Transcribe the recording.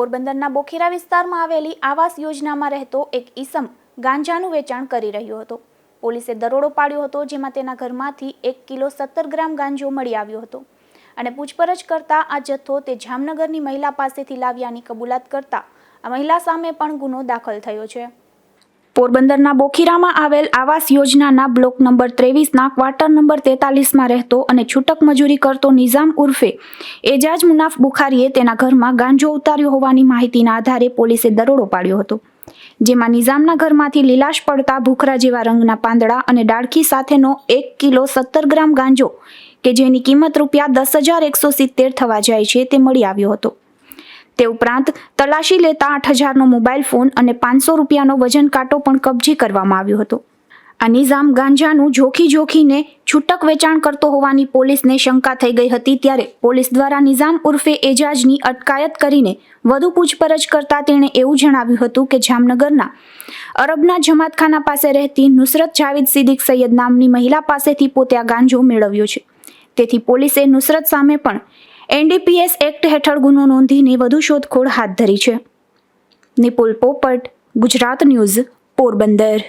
પોરબંદરના બોખેરા વિસ્તારમાં આવેલી આવાસ યોજનામાં રહેતો એક ઈસમ ગાંજાનું વેચાણ કરી રહ્યો હતો. પોલીસે દરોડો પાડ્યો હતો, જેમાં તેના ઘરમાંથી એક કિલો સત્તર ગ્રામ ગાંજો મળી આવ્યો હતો. અને પૂછપરછ કરતા આ જથ્થો તે જામનગરની મહિલા પાસેથી લાવ્યાની કબૂલાત કરતા આ મહિલા સામે પણ ગુનો દાખલ થયો છે. પોરબંદરના બોખીરામાં આવેલ આવાસ યોજનાના બ્લોક નંબર ત્રેવીસના ક્વાર્ટર નંબર તેતાલીસમાં રહેતો અને છૂટક મજૂરી કરતો નિઝામ ઉર્ફે એજાજ મુનાફ બુખારીએ તેના ઘરમાં ગાંજો ઉતાર્યો હોવાની માહિતીના આધારે પોલીસે દરોડો પાડ્યો હતો. જેમાં નિઝામના ઘરમાંથી લીલાશ પડતા ભૂખરા જેવા રંગના પાંદડા અને ડાળખી સાથેનો એક કિલો સત્તર ગ્રામ ગાંજો, કે જેની કિંમત રૂપિયા દસ હજાર એકસો સિત્તેર થવા જાય છે, તે મળી આવ્યો હતો. તે ઉપરાંત તલાશી લેતા આઠ હજારનો મોબાઈલ ફોન અને પાંચસો રૂપિયાનો વજન કાંટો પણ કબજે કરવામાં આવ્યો હતો. આ નિઝામ ગાંજાનું જોખી જોખીને છૂટક વેચાણ કરતો હોવાની પોલીસને શંકા થઈ ગઈ હતી ત્યારે પોલીસ દ્વારા નિઝામ ઉર્ફે એજાજની અટકાયત કરીને વધુ પૂછપરછ કરતા તેણે એવું જણાવ્યું હતું કે જામનગરના અરબના જમાતખાના પાસે રહેતી નુસરત જાવેદ સિદ્દીક સૈયદ નામની મહિલા પાસેથી પોતે આ ગાંજો મેળવ્યો છે. તેથી પોલીસે નુસરત સામે પણ એનડીપીએસ એક્ટ હેઠળ ગુનો નોંધીને વધુ શોધખોળ હાથ ધરી છે. નિપુલ પોપટ, ગુજરાત ન્યૂઝ, પોરબંદર.